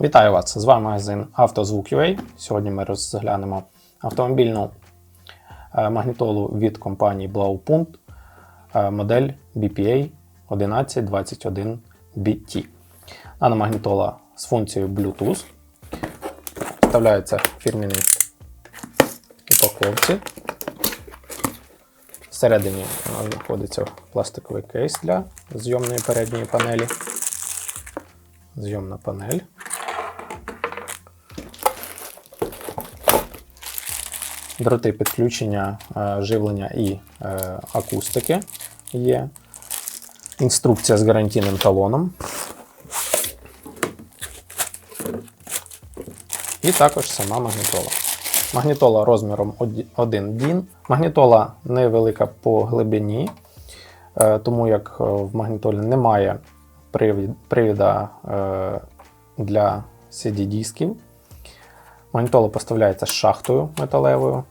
Вітаю вас! З вами магазин «Автозвук.UA». Сьогодні ми розглянемо автомобільну е, магнітолу від компанії Blaupunkt, е, модель BPA 1121BT. Дана магнітола з функцією Bluetooth. Вставляється в фірміній упаковці. Всередині у нас знаходиться пластиковий кейс для зйомної передньої панелі. Зйомна панель. Дроти підключення, е, живлення і е, акустики є. Інструкція з гарантійним талоном. І також сама магнітола. Магнітола розміром 1 дін. Магнітола невелика по глибині, е, тому як в магнітолі немає привід- привіда для CD-дисків. Магнітола поставляється шахтою металевою.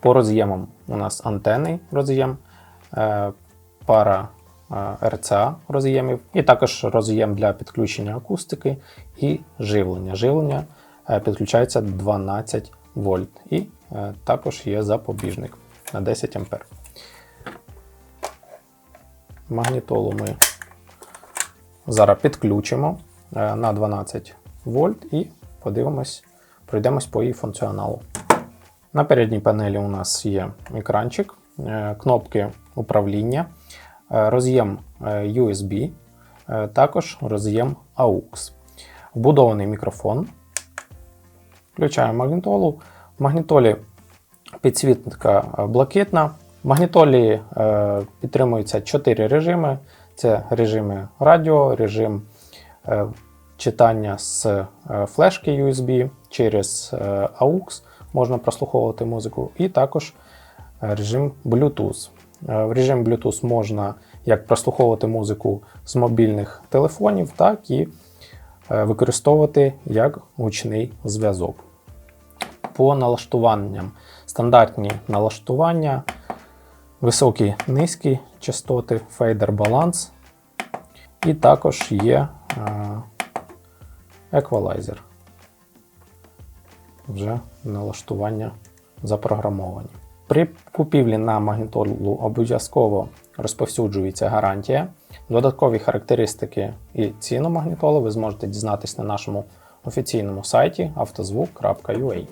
По роз'ємам у нас антенний роз'єм, е, пара е, RCA роз'ємів, і також роз'єм для підключення акустики і живлення. Живлення е, підключається 12 вольт. І також є запобіжник на 10 ампер. Магнітолу ми зараз підключимо на 12 вольт і подивимось, пройдемось по її функціоналу. На передній панелі у нас є екранчик, е, кнопки управління, е, роз'єм е, USB, також роз'єм AUX, вбудований мікрофон. Включаємо магнітолу. В магнітолі підсвітка блакитна. В магнітолі підтримуються 4 режими. Це режими радіо, режим читання з е, флешки USB через е, AUX можна прослуховувати музику, і також е, режим Bluetooth. В режим Bluetooth можна як прослуховувати музику з мобільних телефонів, так і використовувати як гучний зв'язок. По налаштуванням стандартні налаштування, високі низькі частоти, фейдер баланс, і також є еквалайзер. Вже налаштування запрограмовані. При купівлі на магнітолу обов'язково розповсюджується гарантія. Додаткові характеристики і ціну магнітоли ви зможете дізнатися на нашому офіційному сайті автозвук.ua.